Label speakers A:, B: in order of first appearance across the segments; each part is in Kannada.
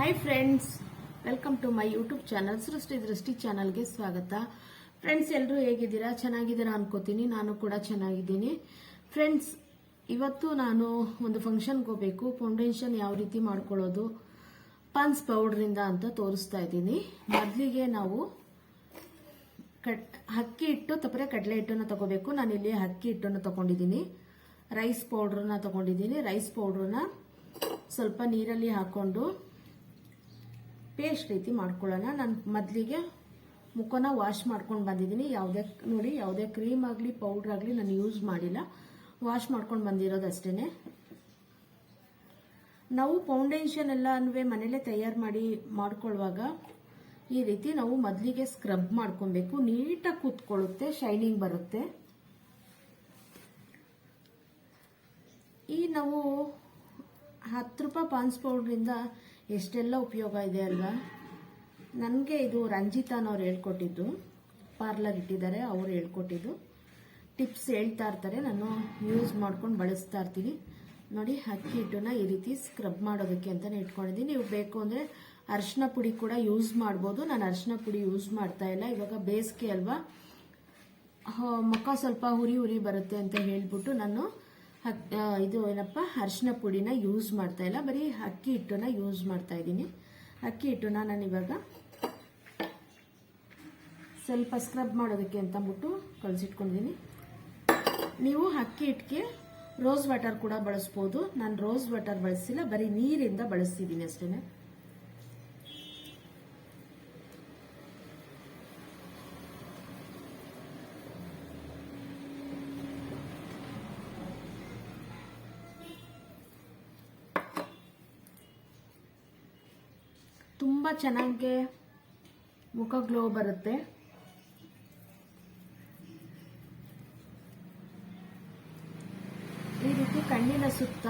A: Hi friends welcome to my YouTube channel Srishti Drishti ಚಾನಲ್ಗೆ ಸ್ವಾಗತ. ಫ್ರೆಂಡ್ಸ್ ಎಲ್ಲರೂ ಹೇಗಿದ್ದೀರಾ? ಚೆನ್ನಾಗಿದ್ದೀರಾ ಅನ್ಕೋತೀನಿ, ನಾನು ಕೂಡ ಚೆನ್ನಾಗಿದ್ದೀನಿ. ಫ್ರೆಂಡ್ಸ್ ಇವತ್ತು ನಾನು ಒಂದು ಫಂಕ್ಷನ್ಗೆ ಹೋಗಬೇಕು. ಫೌಂಡೇಶನ್ ಯಾವ ರೀತಿ ಮಾಡ್ಕೊಳ್ಳೋದು ಪನ್ಸ್ ಪೌಡ್ರಿಂದ ಅಂತ ತೋರಿಸ್ತಾ ಇದ್ದೀನಿ. ಮೊದಲಿಗೆ ನಾವು ಕಟ್ ಅಕ್ಕಿ ಹಿಟ್ಟು ತಪ್ಪರೆ ಕಡಲೆ ಹಿಟ್ಟನ್ನು ತಗೋಬೇಕು. ನಾನು ಇಲ್ಲಿ ಅಕ್ಕಿ ಹಿಟ್ಟನ್ನು ತಗೊಂಡಿದ್ದೀನಿ. ರೈಸ್ ಪೌಡ್ರನ್ನ ತಗೊಂಡಿದ್ದೀನಿ. ರೈಸ್ ಪೌಡ್ರನ್ನ ಸ್ವಲ್ಪ ನೀರಲ್ಲಿ ಹಾಕೊಂಡು ಪೇಸ್ಟ್ ರೀತಿ ಮಾಡ್ಕೊಳ್ಳೋಣ. ನಾನು ಮೊದಲಿಗೆ ಮುಖನ ವಾಶ್ ಮಾಡ್ಕೊಂಡು ಬಂದಿದ್ದೀನಿ. ಯಾವುದೇ ನೋಡಿ, ಯಾವುದೇ ಕ್ರೀಮ್ ಆಗಲಿ, ಪೌಡ್ರ್ ಆಗಲಿ ನಾನು ಯೂಸ್ ಮಾಡಿಲ್ಲ. ವಾಶ್ ಮಾಡ್ಕೊಂಡು ಬಂದಿರೋದು ಅಷ್ಟೇ ನಾವು ಫೌಂಡೇಶನ್ ಎಲ್ಲ ಅನ್ವೇ ಮನೇಲೇ ತಯಾರು ಮಾಡಿ ಮಾಡ್ಕೊಳ್ಳುವಾಗ ಈ ರೀತಿ ನಾವು ಮೊದಲಿಗೆ ಸ್ಕ್ರಬ್ ಮಾಡ್ಕೊಬೇಕು. ನೀಟಾಗಿ ಕೂತ್ಕೊಳ್ಳುತ್ತೆ, ಶೈನಿಂಗ್ ಬರುತ್ತೆ. ಈ ನಾವು ಹತ್ತು ರೂಪಾಯಿ ಪಾನ್ಸ್ ಪೌಡ್ರಿಂದ ಎಷ್ಟೆಲ್ಲ ಉಪಯೋಗ ಇದೆ ಅಲ್ವಾ? ನನಗೆ ಇದು ರಂಜಿತಾನವ್ರು ಹೇಳ್ಕೊಟ್ಟಿದ್ದು. ಪಾರ್ಲರ್ ಇಟ್ಟಿದ್ದಾರೆ, ಅವ್ರು ಹೇಳ್ಕೊಟ್ಟಿದ್ದು. ಟಿಪ್ಸ್ ಹೇಳ್ತಾ ಇರ್ತಾರೆ, ನಾನು ಯೂಸ್ ಮಾಡ್ಕೊಂಡು ಬಳಸ್ತಾ ಇರ್ತೀನಿ. ನೋಡಿ, ಅಕ್ಕಿ ಹಿಟ್ಟನ್ನ ಈ ರೀತಿ ಸ್ಕ್ರಬ್ ಮಾಡೋದಕ್ಕೆ ಅಂತಲೇ ಇಟ್ಕೊಂಡಿದ್ದೀನಿ. ನೀವು ಬೇಕು ಅಂದರೆ ಅರಿಶಿನ ಪುಡಿ ಕೂಡ ಯೂಸ್ ಮಾಡ್ಬೋದು. ನಾನು ಅರಿಶಿನ ಪುಡಿ ಯೂಸ್ ಮಾಡ್ತಾ ಇಲ್ಲ. ಇವಾಗ ಬೇಸಿಗೆ ಅಲ್ವಾ? ಮುಖ ಸ್ವಲ್ಪ ಹುರಿ ಹುರಿ ಬರುತ್ತೆ ಅಂತ ಹೇಳ್ಬಿಟ್ಟು ನಾನು ಇದು ಏನಪ್ಪ? ಅರಿಶಿನ ಪುಡಿನ ಯೂಸ್ ಮಾಡ್ತಾ ಇಲ್ಲ. ಬರೀ ಅಕ್ಕಿ ಹಿಟ್ಟನ್ನ ಯೂಸ್ ಮಾಡ್ತಾ ಇದ್ದೀನಿ. ಅಕ್ಕಿ ಹಿಟ್ಟನ್ನ ನಾನು ಇವಾಗ ಸ್ವಲ್ಪ ಸ್ಕ್ರಬ್ ಮಾಡೋದಕ್ಕೆ ಅಂತ ಅಂದ್ಬಿಟ್ಟು ಕಳಿಸಿಟ್ಕೊಂಡಿದ್ದೀನಿ. ನೀವು ಅಕ್ಕಿ ಹಿಟ್ಟಿಗೆ ರೋಸ್ ವಾಟರ್ ಕೂಡ ಬಳಸ್ಬೋದು. ನಾನು ರೋಸ್ ವಾಟರ್ ಬಳಸಿಲ್ಲ. ಬರೀ ನೀರಿಂದ ಬಳಸ್ತಿದ್ದೀನಿ ಅಷ್ಟೇ ತುಂಬ ಚೆನ್ನಾಗಿ ಮುಖ ಗ್ಲೋ ಬರುತ್ತೆ. ಈ ರೀತಿ ಕಣ್ಣಿನ ಸುತ್ತ,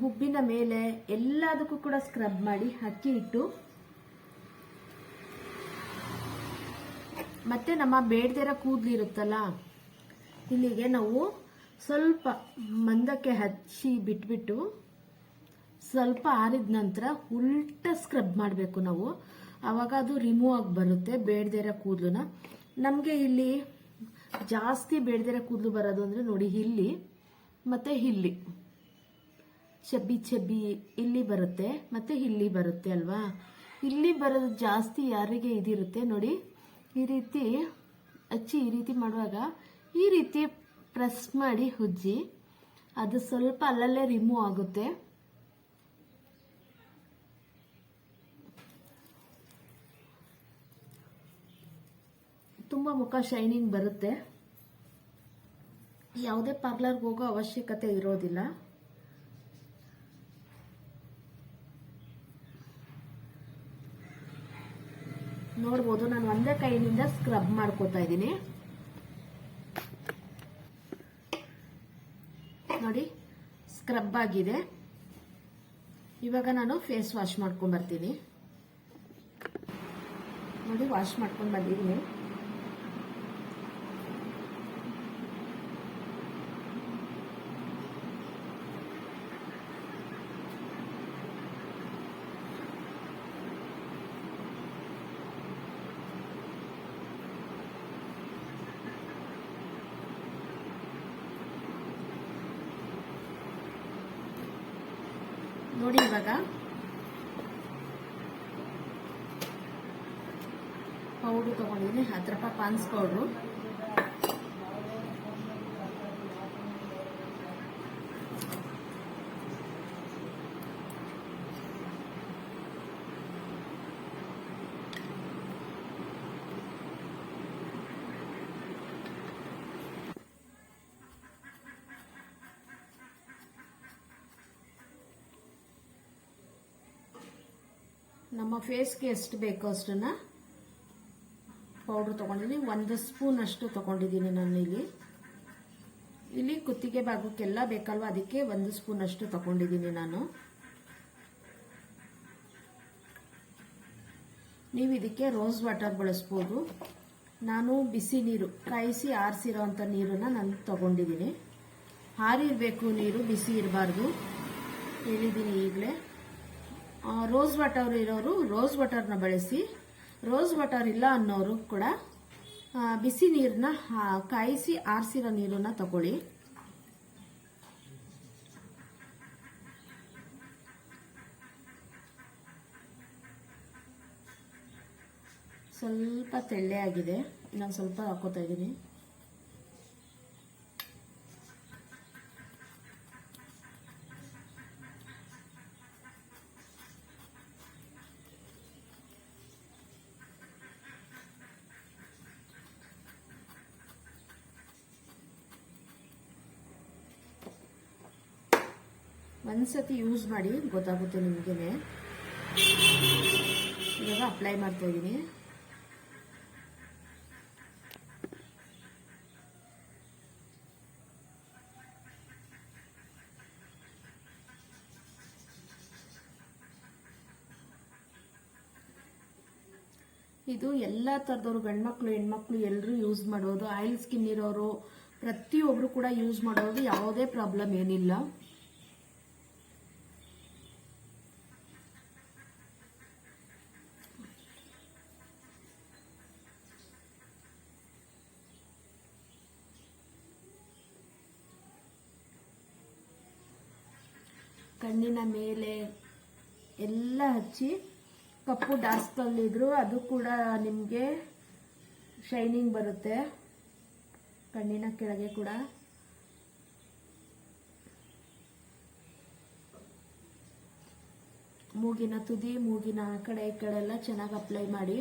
A: ಹುಬ್ಬಿನ ಮೇಲೆ ಎಲ್ಲದಕ್ಕೂ ಕೂಡ ಸ್ಕ್ರಬ್ ಮಾಡಿ ಅಕ್ಕಿ ಇಟ್ಟು, ಮತ್ತೆ ನಮ್ಮ ಬೇಡದಿರ ಕೂದಲು ಇರುತ್ತಲ್ಲ, ಇಲ್ಲಿಗೆ ನಾವು ಸ್ವಲ್ಪ ಮಂದಕ್ಕೆ ಹಚ್ಚಿ ಬಿಟ್ಬಿಟ್ಟು ಸ್ವಲ್ಪ ಆರಿದ ನಂತರ ಉಲ್ಟ ಸ್ಕ್ರಬ್ ಮಾಡಬೇಕು ನಾವು. ಆವಾಗ ಅದು ರಿಮೂವ್ ಆಗಿ ಬರುತ್ತೆ ಬೇಡದಿರೋ ಕೂದಲನ್ನ. ನಮಗೆ ಇಲ್ಲಿ ಜಾಸ್ತಿ ಬೇಡದಿರೋ ಕೂದಲು ಬರೋದು ಅಂದರೆ ನೋಡಿ ಇಲ್ಲಿ ಮತ್ತು ಇಲ್ಲಿ. ಚಬ್ಬಿ ಚಬ್ಬಿ ಇಲ್ಲಿ ಬರುತ್ತೆ ಮತ್ತು ಇಲ್ಲಿ ಬರುತ್ತೆ ಅಲ್ವಾ? ಇಲ್ಲಿ ಬರೋದು ಜಾಸ್ತಿ ಯಾರಿಗೆ ಇದಿರುತ್ತೆ ನೋಡಿ, ಈ ರೀತಿ ಹಚ್ಚಿ ಈ ರೀತಿ ಮಾಡುವಾಗ ಈ ರೀತಿ ಪ್ರೆಸ್ ಮಾಡಿ ಉಜ್ಜಿ ಅದು ಸ್ವಲ್ಪ ಅಲ್ಲಲ್ಲೇ ರಿಮೂವ್ ಆಗುತ್ತೆ ತುಂಬ ಮುಖ ಶೈನಿಂಗ್ ಬರುತ್ತೆ. ಯಾವುದೇ ಪಾರ್ಲರ್ಗೆ ಹೋಗೋ ಅವಶ್ಯಕತೆ ಇರೋದಿಲ್ಲ. ನೋಡ್ಬೋದು, ನಾನು ಒಂದೇ ಕೈಯಿಂದ ಸ್ಕ್ರಬ್ ಮಾಡ್ಕೋತಾ ಇದ್ದೀನಿ. ನೋಡಿ ಸ್ಕ್ರಬ್ ಆಗಿದೆ. ಇವಾಗ ನಾನು ಫೇಸ್ ವಾಶ್ ಮಾಡ್ಕೊಂಡ್ ಬರ್ತೀನಿ. ನೋಡಿ ವಾಶ್ ಮಾಡ್ಕೊಂಡು ಬಂದಿದ್ದೀನಿ. ನೋಡಿ ಇವಾಗ. ಪೌಡ್ರು ತಗೊಂಡಿದ್ದೀನಿ ಹತ್ತು ರೂಪಾಯಿ ಪಾನ್ಸ್ ಪೌಡ್ರು ನಮ್ಮ ಫೇಸ್ಗೆ ಎಷ್ಟು ಬೇಕೋ ಅಷ್ಟನ್ನ ಪೌಡ್ರ್ ತೊಗೊಂಡಿದ್ದೀನಿ. ಒಂದು ಸ್ಪೂನ್ ಅಷ್ಟು ತೊಗೊಂಡಿದ್ದೀನಿ ನಾನು ಇಲ್ಲಿ ಇಲ್ಲಿ ಕುತ್ತಿಗೆ ಭಾಗಕ್ಕೆಲ್ಲ ಬೇಕಲ್ವ? ಅದಕ್ಕೆ ಒಂದು ಸ್ಪೂನ್ ಅಷ್ಟು ತಗೊಂಡಿದ್ದೀನಿ ನಾನು. ನೀವು ಇದಕ್ಕೆ ರೋಸ್ ವಾಟರ್ ಬಳಸ್ಬೋದು. ನಾನು ಬಿಸಿ ನೀರು, ಕಾಯಿಸಿ ಆರಿಸಿರೋ ಅಂಥ ನೀರನ್ನು ನಾನು ತೊಗೊಂಡಿದ್ದೀನಿ. ಹಾರಿರಬೇಕು ನೀರು, ಬಿಸಿ ಇರಬಾರ್ದು. ಹೇಳಿದ್ದೀನಿ ಈಗಲೇ. ರೋಸ್ ವಾಟರ್ ಇರೋರು ರೋಸ್ ವಾಟರ್ನ ಬಳಸಿ ರೋಸ್ ವಾಟರ್ ಇಲ್ಲ ಅನ್ನೋರು ಕೂಡ ಬಿಸಿ ನೀರನ್ನ ಕಾಯಿಸಿ ಆರಿಸಿರೋ ನೀರನ್ನ ತಗೊಳ್ಳಿ. ಸ್ವಲ್ಪ ತೆಳ್ಳೆ ಆಗಿದೆ. ನಾನು ಸ್ವಲ್ಪ ಹಾಕೋತಾ ಇದ್ದೀನಿ. ಒಂದ್ಸತಿ ಯೂಸ್ ಮಾಡಿ ಗೊತ್ತಾಗುತ್ತೆ ನಿಮಗೆ ಇವಾಗ ಅಪ್ಲೈ ಮಾಡ್ತಾ ಇದ್ದೀನಿ ಇದು ಎಲ್ಲ ಥರದವ್ರು ಗಂಡ್ಮಕ್ಳು, ಹೆಣ್ಮಕ್ಳು ಎಲ್ಲರೂ ಯೂಸ್ ಮಾಡೋದು. ಆಯಿಲ್ ಸ್ಕಿನ್ ಇರೋರು ಪ್ರತಿಯೊಬ್ಬರು ಕೂಡ ಯೂಸ್ ಮಾಡೋದು ಯಾವುದೇ ಪ್ರಾಬ್ಲಮ್ ಏನಿಲ್ಲ. ಕಣ್ಣಿನ ಮೇಲೆ ಎಲ್ಲ ಹಚ್ಚಿ ಕಪ್ಪು ಡಾಸ್ಕಲ್ಲಿದ್ರು ಅದು ಕೂಡ ನಿಮಗೆ ಶೈನಿಂಗ್ ಬರುತ್ತೆ. ಕಣ್ಣಿನ ಕೆಳಗೆ ಕೂಡ. ಮೂಗಿನ ತುದಿ, ಮೂಗಿನ ಆ ಕಡೆ ಈ ಕಡೆ ಎಲ್ಲ ಚೆನ್ನಾಗಿ ಅಪ್ಲೈ ಮಾಡಿ.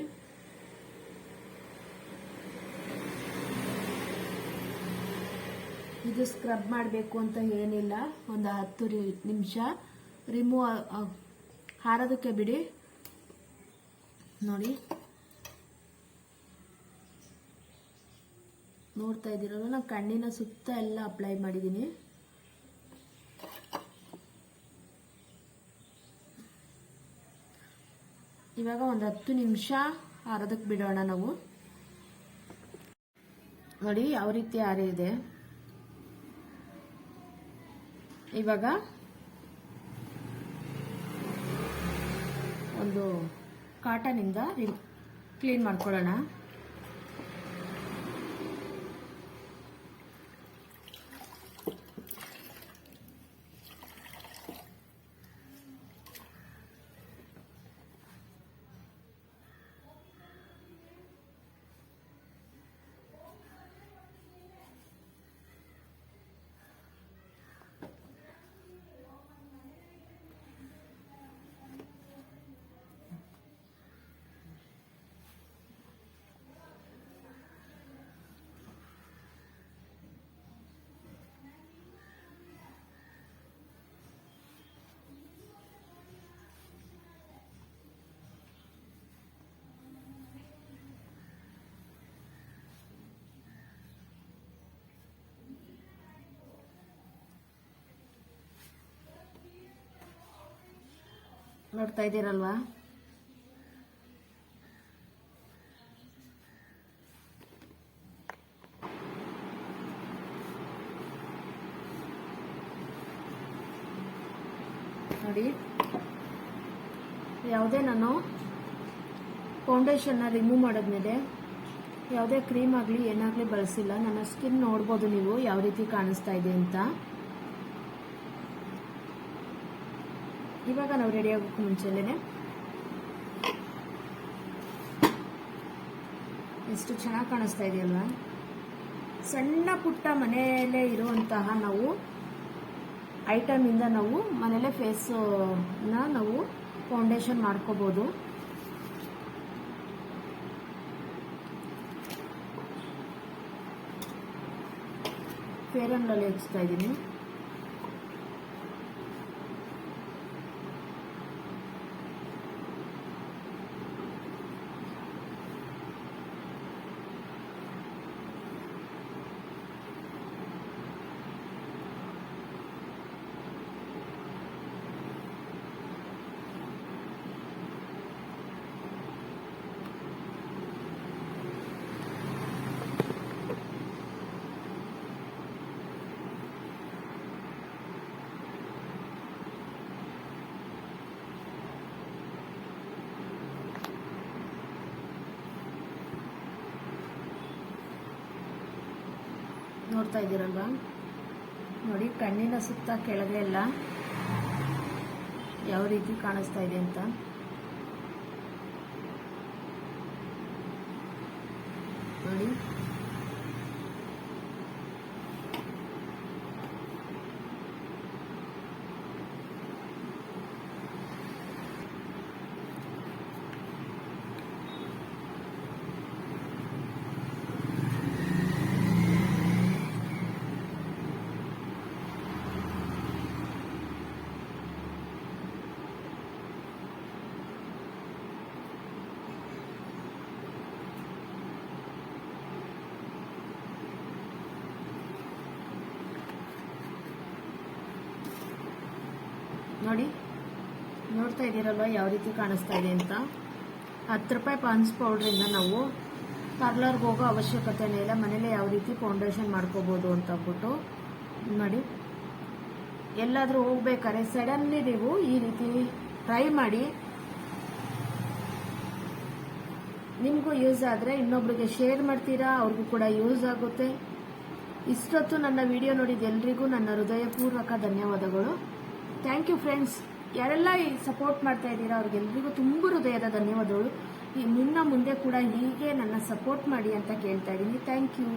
A: ಇದು ಸ್ಕ್ರಬ್ ಮಾಡಬೇಕು ಅಂತ ಏನಿಲ್ಲ, ಒಂದು ಹತ್ತು ನಿಮಿಷ. ರಿಮೂವ್ ಹಾರೋದಕ್ಕೆ ಬಿಡಿ. ನೋಡಿ. ನೋಡ್ತಾ ಇದ್ದೀರಲ್ಲ ನಾನು ಕಣ್ಣಿನ ಸುತ್ತ ಎಲ್ಲ ಅಪ್ಲೈ ಮಾಡಿದ್ದೀನಿ ಇವಾಗ ಒಂದು ಹತ್ತು ನಿಮಿಷ ಹಾರೋದಕ್ಕೆ ಬಿಡೋಣ ನಾವು. ನೋಡಿ, ಯಾವ ರೀತಿ ಆರಿದೆ ಇವಾಗ ಒಂದು ಕಾಟನಿಂದ ಕ್ಲೀನ್ ಮಾಡ್ಕೊಳ್ಳೋಣ. ನೋಡ್ತಾ ಇದ್ದೀರಲ್ವಾ? ನೋಡಿ. ಯಾವುದೇ ನಾನು ಫೌಂಡೇಶನ್ನ ರಿಮೂವ್ ಮಾಡಿದ್ಮೇಲೆ ಯಾವುದೇ ಕ್ರೀಮ್ ಆಗಲಿ ಏನಾಗಲಿ ಬಳಸಿಲ್ಲ. ನನ್ನ ಸ್ಕಿನ್ ನೋಡ್ಬೋದು ನೀವು, ಯಾವ ರೀತಿ ಕಾಣಿಸ್ತಾ ಇದೆ ಅಂತ. ಇವಾಗ ನಾವು ರೆಡಿ ಆಗೋಕ್ಕೆ ಮುಂಚೆಲೇ ಎಷ್ಟು ಚೆನ್ನಾಗಿ ಕಾಣಿಸ್ತಾ ಇದೆಯಲ್ವಾ? ಸಣ್ಣ ಪುಟ್ಟ ಮನೆಯಲ್ಲೇ ಇರುವಂತಹ ನಾವು ಐಟಮಿಂದ ನಾವು ಮನೇಲೆ ಫೇಸನ್ನ ನಾವು ಫೌಂಡೇಶನ್ ಮಾಡ್ಕೋಬೋದು. ಫೇರ್ ಅಂಡ್ ಲವ್ಲಿ ಹಚ್ತಾ ಇದ್ದೀನಿ ನೋಡ್ತಾ ಇದ್ದೀರಲ್ವ? ನೋಡಿ ಕಣ್ಣಿನ ಸುತ್ತ ಕೆಳಗೆ ಎಲ್ಲ ಯಾವ ರೀತಿ ಕಾಣಿಸ್ತಾ ಇದೆ ಅಂತ. ನೋಡಿ. ನೋಡಿ, ನೋಡ್ತಾ ಇದ್ದೀರಲ್ವ ಯಾವ ರೀತಿ ಕಾಣಿಸ್ತಾ ಇದೆ ಅಂತ? ಹತ್ತು ರೂಪಾಯಿ ಪಾನ್ಸ್ ಪೌಡ್ರಿಂದ ನಾವು ಪಾರ್ಲರ್ಗೆ ಹೋಗೋ ಅವಶ್ಯಕತೆನೇ ಇಲ್ಲ, ಮನೇಲೆ ಯಾವ ರೀತಿ ಫೌಂಡೇಶನ್ ಮಾಡ್ಕೋಬೋದು ಅಂತ ಅಂದ್ಬಿಟ್ಟು, ನೋಡಿ. ಎಲ್ಲಾದರೂ ಹೋಗ್ಬೇಕಾದ್ರೆ ಸಡನ್ಲಿ ನೀವು ಈ ರೀತಿ ಟ್ರೈ ಮಾಡಿ. ನಿಮಗೂ ಯೂಸ್ ಆದರೆ ಇನ್ನೊಬ್ರಿಗೆ ಶೇರ್ ಮಾಡ್ತೀರಾ, ಅವ್ರಿಗೂ ಕೂಡ ಯೂಸ್ ಆಗುತ್ತೆ. ಇಷ್ಟೊತ್ತು ನನ್ನ ವಿಡಿಯೋ ನೋಡಿದ ಎಲ್ರಿಗೂ ನನ್ನ ಹೃದಯಪೂರ್ವಕ ಧನ್ಯವಾದಗಳು. Thank you friends. ಯಾರೆಲ್ಲ ಸಪೋರ್ಟ್ ಮಾಡ್ತಾ ಇದ್ದೀರಾ ಅವ್ರಿಗೆಲ್ರಿಗೂ ತುಂಬ ಹೃದಯದ ಧನ್ಯವಾದಗಳು. ಈ ಮುನ್ನ ಮುಂದೆ ಕೂಡ ಹೀಗೆ ನನ್ನ ಸಪೋರ್ಟ್ ಮಾಡಿ ಅಂತ ಕೇಳ್ತಾ ಇದ್ದೀನಿ. Thank you.